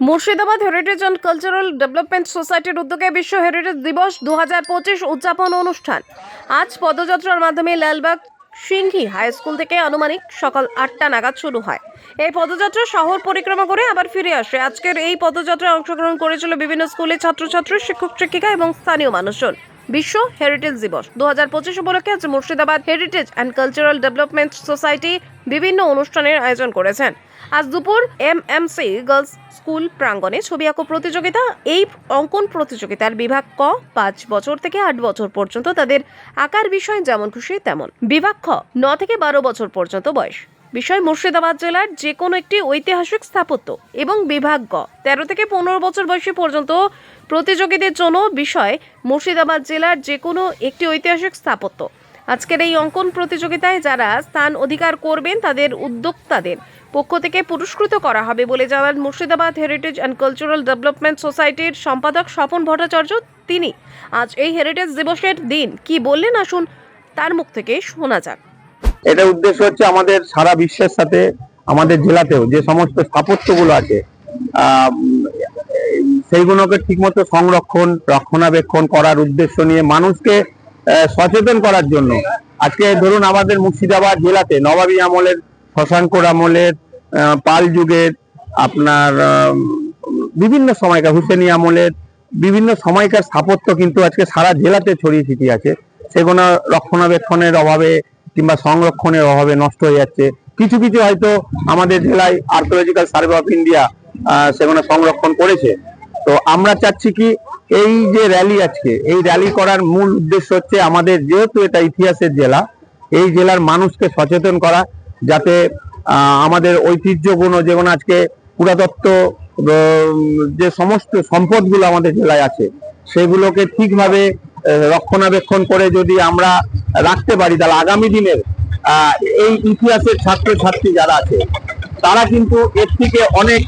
Murshidabad heritage and cultural development সোসাইটির উদ্যোগে বিশ্ব হেরিটেজ দিবস দু হাজার পঁচিশ উদযাপন অনুষ্ঠান। আজ পদযাত্রার মাধ্যমে লালবাগ সিংহি হাই স্কুল থেকে আনুমানিক সকাল আটটা নাগাদ শুরু হয়। এই পদযাত্রা শহর পরিক্রমা করে আবার ফিরে আসে। আজকের এই পদযাত্রায় অংশগ্রহণ করেছিল বিভিন্ন স্কুলের ছাত্রছাত্রী, শিক্ষক, শিক্ষিকা এবং স্থানীয় মানুষজন। বিশ্ব হেরিটেজ দিবস দু হাজার পঁচিশ উপলক্ষে আজ Murshidabad heritage and cultural development society বিভিন্ন অনুষ্ঠানের আয়োজন করেছেন। আজ দুপুর M M C girls school প্রাঙ্গণে ছবি আঁকো প্রতিযোগিতা। এই অঙ্কন প্রতিযোগিতার বিভাগ ক, পাঁচ বছর থেকে আট বছর পর্যন্ত তাদের আঁকার বিষয় যেমন খুশি তেমন। বিভাগ খ, ন থেকে বারো বছর পর্যন্ত বয়স। বিষয় মুর্শিদাবাদ জেলার যে কোনো একটি ঐতিহাসিক স্থাপত্য। এবং বিভাগ গ, তেরো থেকে পনেরো বছর বয়সী পর্যন্ত প্রতিযোগীদের জন্য বিষয় মুর্শিদাবাদ জেলার যে কোনো একটি ঐতিহাসিক স্থাপত্য। আজকের এই অঙ্কন প্রতিযোগিতায় যারা স্থান অধিকার করবেন, তাদের উদ্যোক্তাদের পক্ষ থেকে পুরস্কৃত করা হবে বলে জানান Murshidabad heritage and cultural development সোসাইটির সম্পাদক স্বপন ভট্টাচার্য। তিনি, আজ এই হেরিটেজ দিবসের দিন, কি বললেন? আসুন তার মুখ থেকে শোনা যাক। এটা উদ্দেশ্য হচ্ছে আমাদের সারা বিশ্বের সাথে, আমাদের জেলাতেও যে সমস্ত স্থাপত্যগুলো আছে সেইগুলোকে ঠিকমতো সংরক্ষণ, রক্ষণাবেক্ষণ করার উদ্দেশ্য নিয়ে মানুষকে সচেতন করার জন্য। আজকে ধরুন আমাদের মুর্শিদাবাদ জেলাতে নবাবী আমলের, শশাঙ্কর আমলের পাল যুগের, আপনার বিভিন্ন সময়কার হুসেনি আমলের, বিভিন্ন সময়কার স্থাপত্য কিন্তু আজকে সারা জেলাতে ছড়িয়ে ছিটিয়ে আছে। সেগুলো রক্ষণাবেক্ষণের অভাবে কিংবা সংরক্ষণের অভাবে নষ্ট হয়ে যাচ্ছে। কিছু কিছু হয়তো আমাদের জেলায় আর্কোলজিক্যাল সার্ভে অফ ইন্ডিয়া সেগুলো সংরক্ষণ করেছে। তো আমরা চাচ্ছি কি এই যে র্যালি আজকে, এই র্যালি করার মূল উদ্দেশ্য হচ্ছে আমাদের যেহেতু এটা ইতিহাসের জেলা, এই জেলার মানুষকে সচেতন করা যাতে আমাদের ঐতিহ্যগুলো যেমন আজকে পুরাতত্ত্ব যে সমস্ত সম্পদগুলো আমাদের জেলায় আছে, সেগুলোকে ঠিকভাবে রক্ষণাবেক্ষণ করে যদি আমরা রাখতে পারি, তাহলে আগামী দিনের এই ইতিহাসের ছাত্র ছাত্রী যারা আছে, তারা কিন্তু এর থেকে অনেক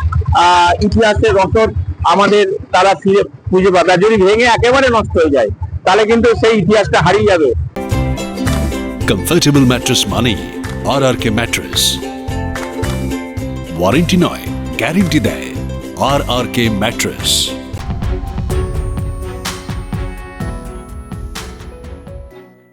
ইতিহাসের রসদ আমাদের তারা ফিরে খুঁজে পাবে। যদি ভেঙে একেবারে নষ্ট হয়ে যায়, তাহলে কিন্তু সেই ইতিহাসটা হারিয়ে যাবে। কমফর্টেবল ম্যাট্রেস মানেই R R K mattress warranty নয় গ্যারেন্টি দেয় আর আর কে ম্যাট্রেস